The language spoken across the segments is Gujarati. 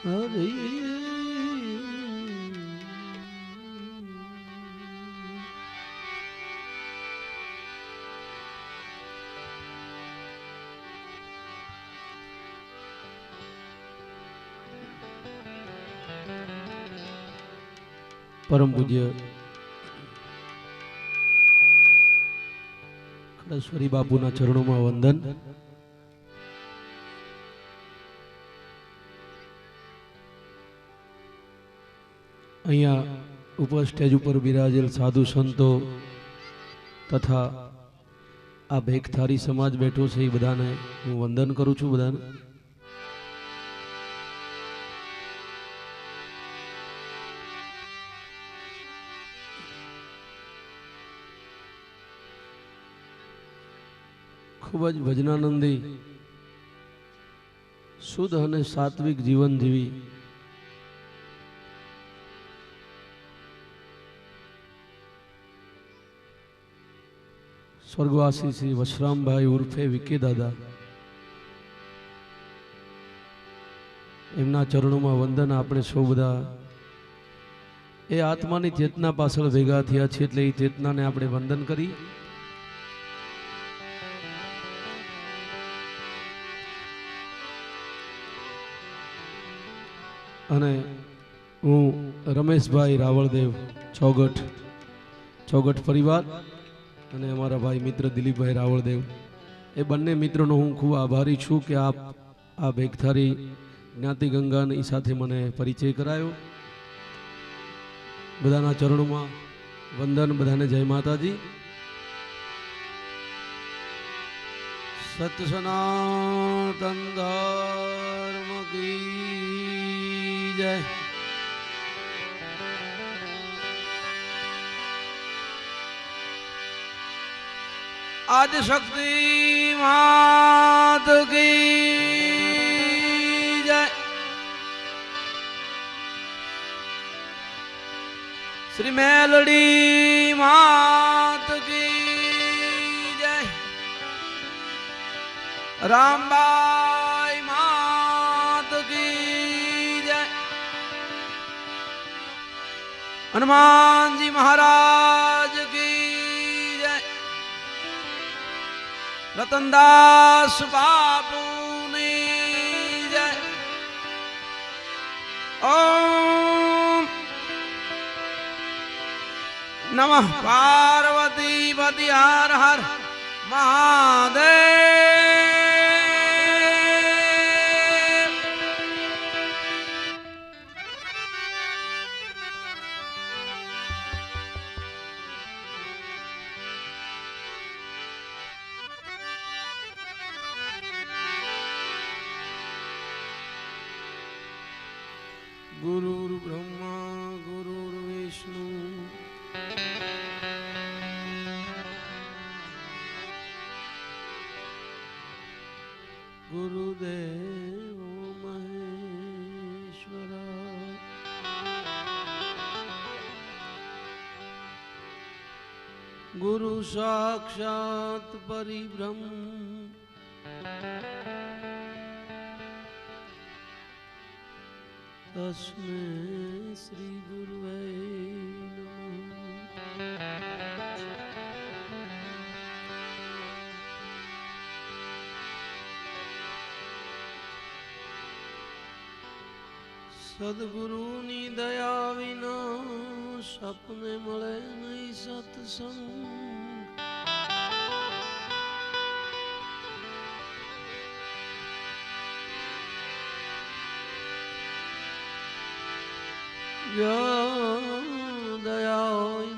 પરમ પૂજ્ય ખડેશ્વરી બાપુના ચરણોમાં વંદન. ઉપર, સ્ટેજ ઉપર બિરાજેલ સાધુ સંતો તથા આ ભેખથારી સમાજ બેઠો છે એ બધાને હું વંદન કરું છું બધાને. ખૂબ જ ભજનાનંદી, શુદ્ધ અને સાત્વિક જીવન જીવી સ્વર્ગવાસી શ્રી વશરામભાઈ ઉર્ફે વિકે દાદા. એમના ચરણોમાં વંદન આપણે સૌ બધા. એ આત્માની ચેતના પાછળ ભેગા થયા છે એટલે એ ચેતનાને આપણે વંદન કરી. અને હું રમેશભાઈ રાવળદેવ, ચોગઠ ચોગઠ પરિવાર અને અમારા ભાઈ મિત્ર દિલીપભાઈ રાવળદેવ, એ બંને મિત્રોનો હું ખૂબ આભારી છું કે આપ આ ભેગથારી જ્ઞાતિ સાથે મને પરિચય કરાયો. બધાના ચરણોમાં વંદન, બધાને જય માતાજી. સત સનાતન ધર્મ કી જય. આજ શક્તિ માત કી જય. શ્રી મેલડી માત કી જય. રામબાઈ માત કી જય. હનુમાનજી મહારાજ રતનદાસ બાપુ જય. ઓમ. નમઃ પાર્વતી પતિ હર હર મહાદેવ. ગુરુ સાક્ષાત પરિબ્રહ્મ તસ્મે શ્રી ગુરુવે સદગુરુની દયા વિના સપને મળે નહીં સત્સંગ જ્યાં દયા હોય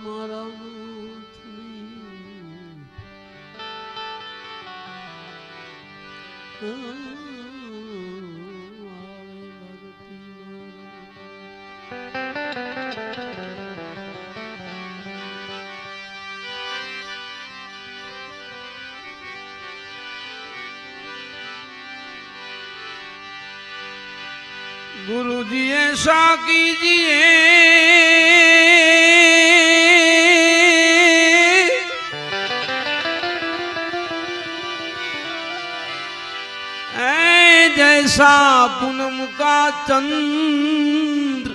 દીજીએ જૈસા પૂનમ કા ચંદ્ર.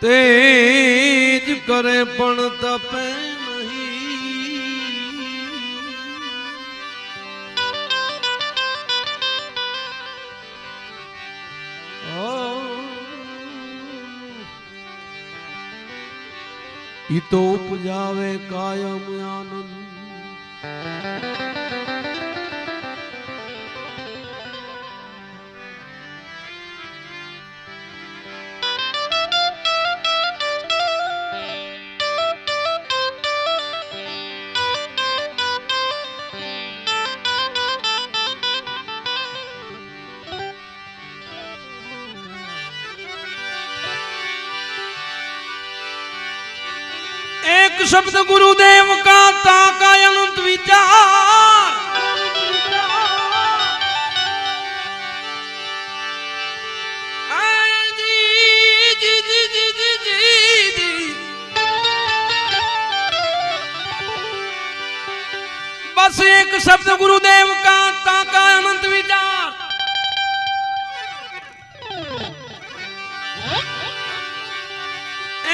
તેજ કરે પણ તપે ઈ તો ઉપજાવે કાયમ આનંદ. एक शब्द गुरुदेव का ताका अनंत विचार आय जी, जी, जी, जी, जी, जी, जी। बस एक शब्द गुरुदेव का ताका अनंत विचार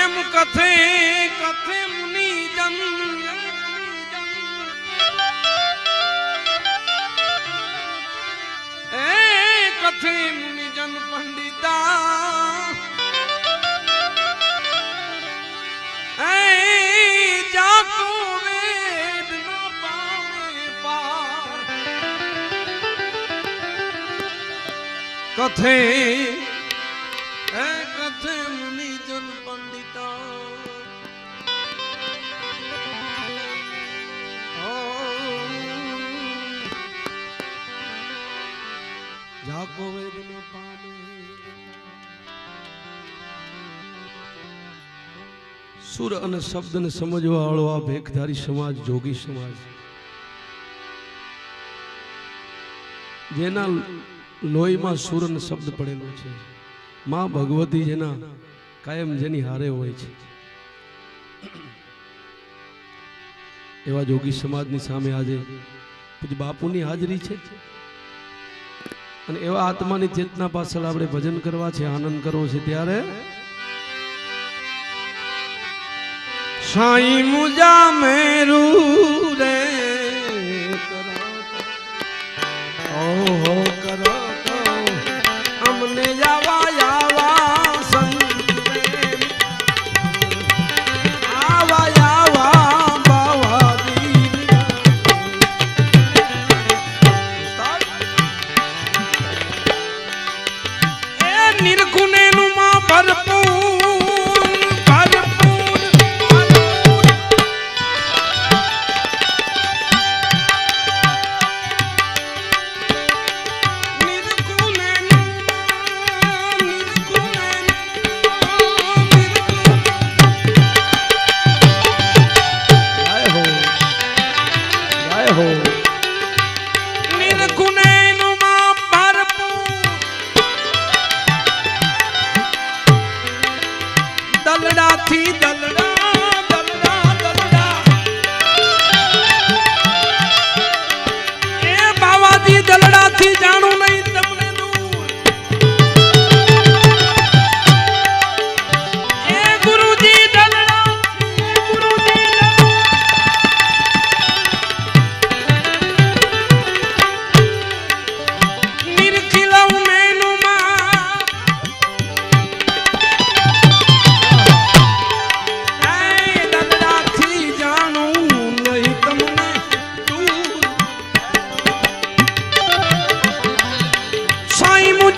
એમ કથે કથે સુર અને શબ્દને સમજવા વાળો આ ભેખધારી સમાજ, જોગી સમાજ. જેના લોહીમાં સુર અને શબ્દ પડેલો છે. માં ભગવતી જેના કાયમ જેની હારે હોય છે. એવા જોગી સમાજની સામે આજે બાપુની હાજરી છે. અને એવા આત્માની ચેતના પાછળ આપણે ભજન કરવા છે, આનંદ કરવો છે. ત્યારે સાઈ મુજા મેરું રે. કરો કરો અમને જાવા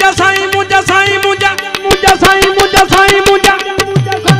મુજા સાઈ મુજા સાઈ મુજા મુજા સાઈ મુજા સાઈ મુજા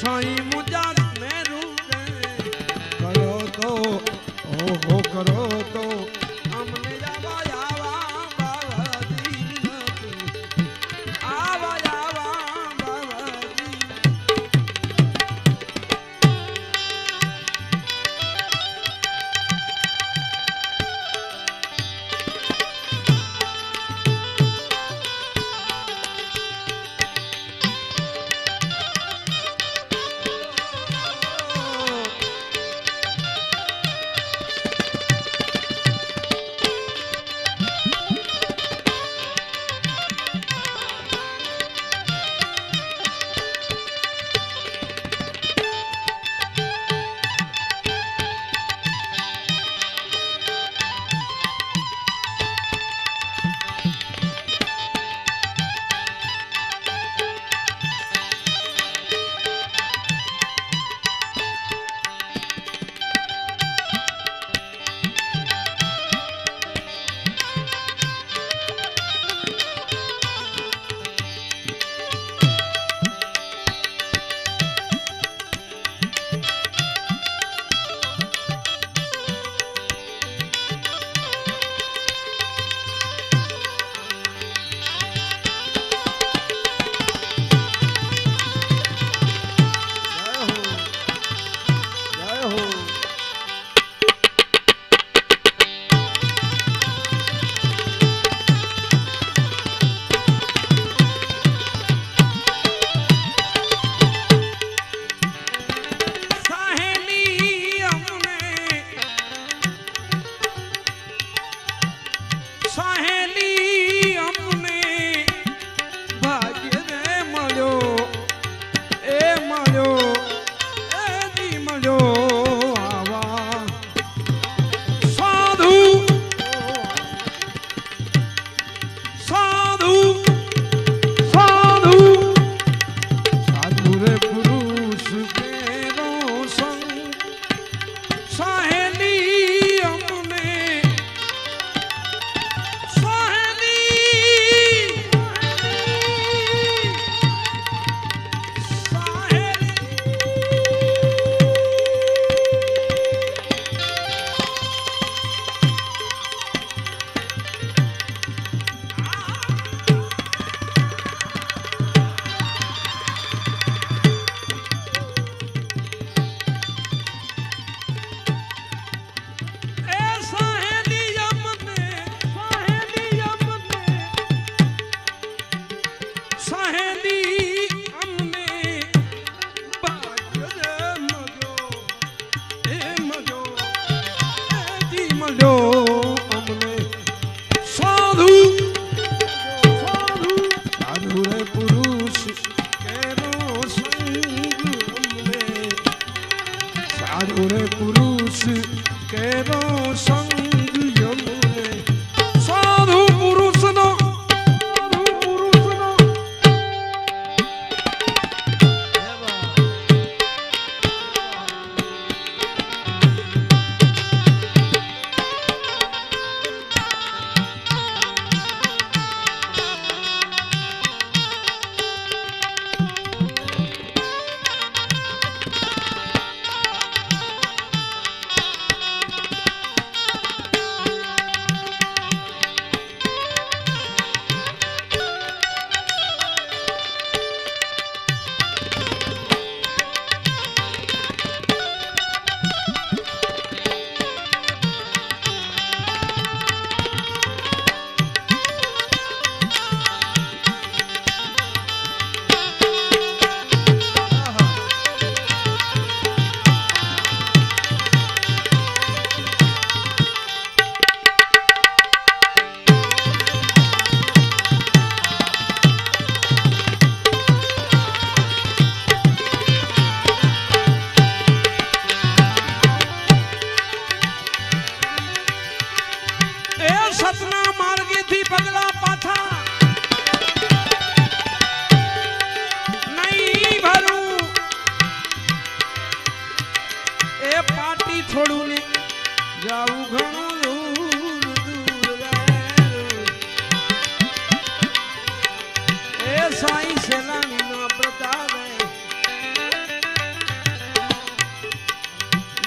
સાઈ મુજા મેરું કરો તો ઓહો કરો તો.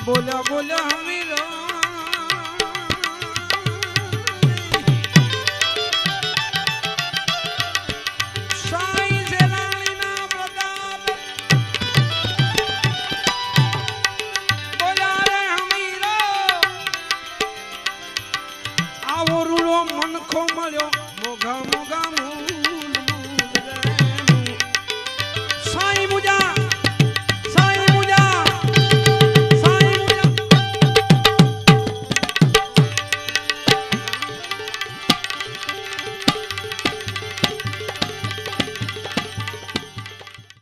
બોલ્યા બોલ્યા હમીરો